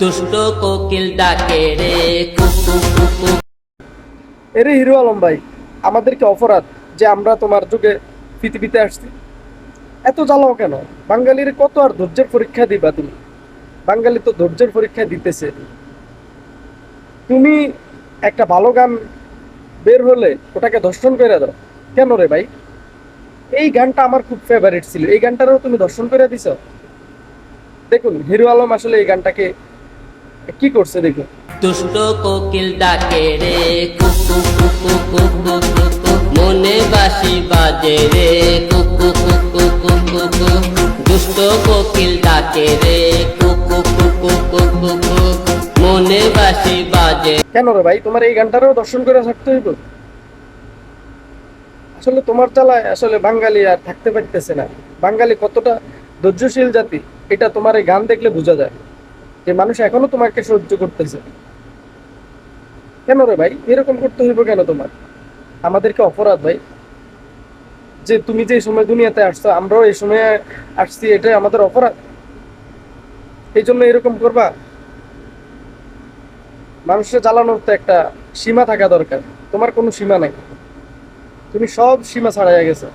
দুষ্ট কোকিল ডাকে রে। কুকু কুকু এরে হিরো আলম ভাই, আমাদেরকে অপরাধ যে আমরা তোমার যুগে পৃথিবীতে আসছি। এত জ্বালাও কেন? বাঙালির কত আর ধৈর্যের পরীক্ষা দিবা তুমি? বাঙালি তো ধৈর্যের পরীক্ষা দিতেছে। তুমি একটা ভালো গান বের হলে ওটাকে দর্শন করে দাও। কেন রে ভাই? এই গানটা আমার খুব ফেভারিট ছিল। এই গানটারও তুমি দর্শন করে দিছ? দেখুন, হিরো আলম আসলে এই গানটাকে কি করছে দেখুন দুষ্ট কোকিল ডাকে রে কুকু কুকু কুকু কুকু মনে বাসি বাজে রে কুকু কুকু কুকু কু দুষ্ট কোকিল ডাকে রে কুকু কুকু কুকু কু মনে বাসি বাজে। কেন রে ভাই তোমার এই গানটারও দর্শন করে থাকতে হইব? আসলে তোমার চালায় আসলে বাঙালি আর থাকতে পারতেছে না। বাঙালি কতটা ধৈর্যশীল জাতি এটা তোমার এই গান দেখলে বোঝা যায়। যে মানুষ এখনও তোমাকে সহ্য করতেছে। কেন রে ভাই? এরকম করতে হইব কেন তোমার? আমাদেরকে অপরাধ ভাই। যে তুমি যে সময় দুনিয়াতে আসছো, আমরাও এই সময় আসছি, এটাই আমাদের অপরাধ। এই জন্য এরকম করবা। মানুষের জ্বালানোর তো একটা সীমা থাকা দরকার। তোমার কোনো সীমা নাই। তুমি সব সীমা ছাড়াইয়া গেছো।